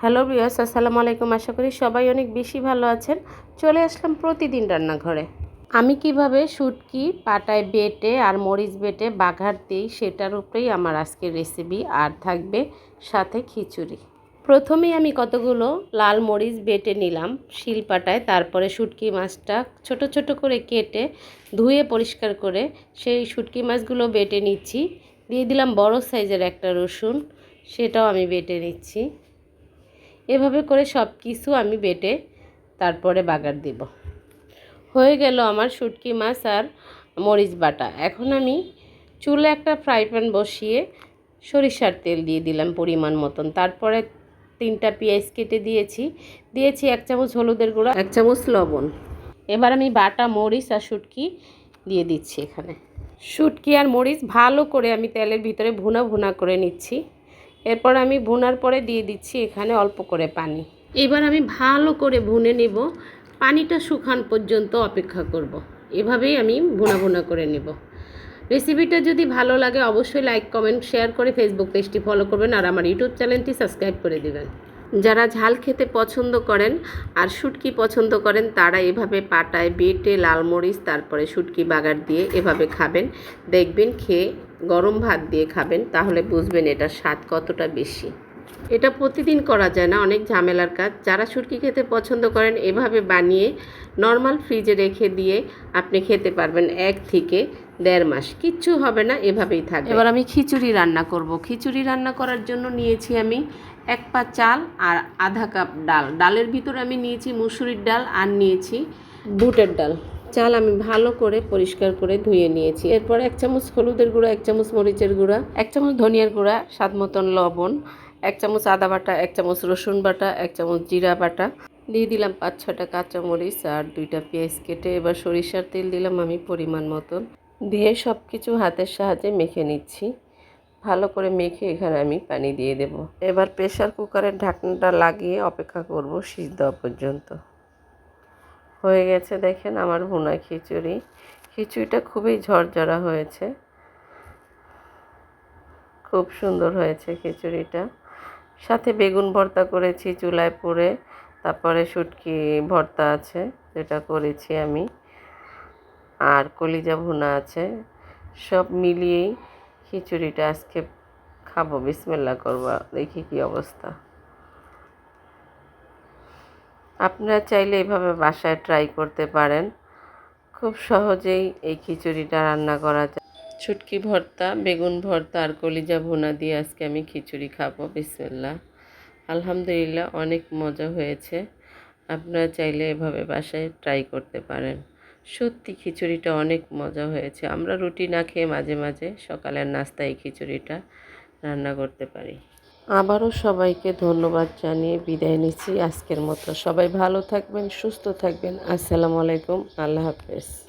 Hello বিয়াস আসসালামু আলাইকুম। আশা করি সবাই অনেক বেশি ভালো আছেন। চলে আসলাম প্রতিদিন রান্নাঘরে। আমি কীভাবে শুটকি, পাটায় বেটে আর মরিচ বেটে বাঘার দিই সেটার উপরেই আমার আজকের রেসিপি আর থাকবে সাথে খিচুড়ি। প্রথমেই আমি কতগুলো লাল মরিচ বেটে নিলাম শিলপাটায়, তারপরে শুটকি মাছটা ছোট ছোট করে কেটে ধুয়ে পরিষ্কার করে সেই শুটকি মাছগুলো বেটে নিচ্ছি। দিয়ে দিলাম বড় সাইজের একটা রসুন, সেটাও আমি বেটে নিচ্ছি। এভাবে করে সব কিছু আমি বেটে তারপরে বাগার দিব। হয়ে গেল আমার শুটকি মাছ আর মরিচ বাটা। এখন আমি চুলে একটা ফ্রাই প্যান বসিয়ে সরিষার তেল দিয়ে দিলাম পরিমাণ মতন। তারপরে তিনটা পেঁয়াজ কেটে দিয়েছি। দিয়েছি এক চামচ হলুদের গুঁড়া, এক চামচ লবণ। এবার আমি বাটা, মরিচ আর শুটকি দিয়ে দিচ্ছি এখানে। শুটকি আর মরিচ ভালো করে আমি তেলের ভিতরে ভুনা ভুনা করে নিচ্ছি। এরপর আমি ভুনার পরে দিয়ে দিচ্ছি এখানে অল্প করে পানি। এবার আমি ভালো করে ভুনে নেব। পানিটা শুকান পর্যন্ত অপেক্ষা করব। এভাবেই আমি ভুনা ভুনা করে নেব। রেসিপিটা যদি ভালো লাগে অবশ্যই লাইক, কমেন্ট, শেয়ার করে ফেসবুক পেজটি ফলো করবেন আর আমার ইউটিউব চ্যানেলটি সাবস্ক্রাইব করে দেবেন। যারা ঝাল খেতে পছন্দ করেন আর শুটকি পছন্দ করেন, তারা এভাবে পাটায় বেটে লাল মরিচ, তারপরে শুটকি বাগার দিয়ে এভাবে খাবেন। দেখবেন খেয়ে গরম ভাত দিয়ে খাবেন, তাহলে বুঝবেন এটার স্বাদ কতটা বেশি। এটা প্রতিদিন করা যায় না, অনেক ঝামেলার কাজ। যারা শুটকি খেতে পছন্দ করেন, এভাবে বানিয়ে নর্মাল ফ্রিজে রেখে দিয়ে আপনি খেতে পারবেন এক থেকে দেড় মাস কিচ্ছু হবে না এভাবেই থাকবে। এবার আমি খিচুড়ি রান্না করব। খিচুড়ি রান্না করার জন্য নিয়েছি আমি এক পা চাল আর আধা কাপ ডাল। ডালের ভিতরে আমি নিয়েছি মুসুরির ডাল আর নিয়েছি বুটের ডাল। চাল আমি ভালো করে পরিষ্কার করে ধুয়ে নিয়েছি। এরপর এক চামচ হলুদের গুঁড়া এক চামচ মরিচের গুঁড়া এক চামচ ধনিয়ার গুঁড়া স্বাদ মতন লবণ এক চামচ আদা বাটা এক চামচ রসুন বাটা এক চামচ জিরা বাটা। দিয়ে দিলাম পাঁচ ছটা কাঁচামরিচ আর দুইটা পেঁয়াজ কেটে এবার সরিষার তেল দিলাম আমি পরিমাণ মতন। দিয়ে সব কিছু হাতের সাহায্যে মেখে নিচ্ছি। ভালো করে মেখে এখানে আমি পানি দিয়ে দেব। এবার প্রেশার কুকারের ঢাকনাটা লাগিয়ে অপেক্ষা করব সিদ্ধ হওয়া পর্যন্ত। হয়ে গেছে দেখেন আমার ভুনা খিচুড়ি। খিচুড়িটা খুবই ঝরঝরা হয়েছে। খুব সুন্দর হয়েছে খিচুড়িটা। সাথে বেগুন ভর্তা করেছি চুলায় পুড়ে। তারপরে শুটকি ভর্তা আছে, যেটা করেছি আমি। আর কলিজা ভুনা আছে। সব মিলিয়েই খিচুড়িটা আজকে খাব। বিসমেল্লা করব। দেখি কি অবস্থা। আপনারা চাইলে এইভাবে বাসায় ট্রাই করতে পারেন। খুব সহজেই এই খিচুড়িটা রান্না করা যায়। ছুটকি ভর্তা, বেগুন ভর্তা আর কলিজা ভুনা দিয়ে আজকে আমি খিচুড়ি খাব। বিসমিল্লা আলহামদুলিল্লাহ অনেক মজা হয়েছে। আপনারা চাইলে এভাবে বাসায় ট্রাই করতে পারেন। সত্যি খিচুড়িটা অনেক মজা হয়েছে। আমরা রুটি না খেয়ে মাঝে মাঝে সকালের নাস্তায় খিচুড়িটা রান্না করতে পারি। আবারও সবাইকে ধন্যবাদ জানিয়ে বিদায় নিচ্ছি। আজকের মতো সবাই ভালো থাকবেন, সুস্থ থাকবেন। আসসালামু আলাইকুম। আল্লাহ হাফেজ।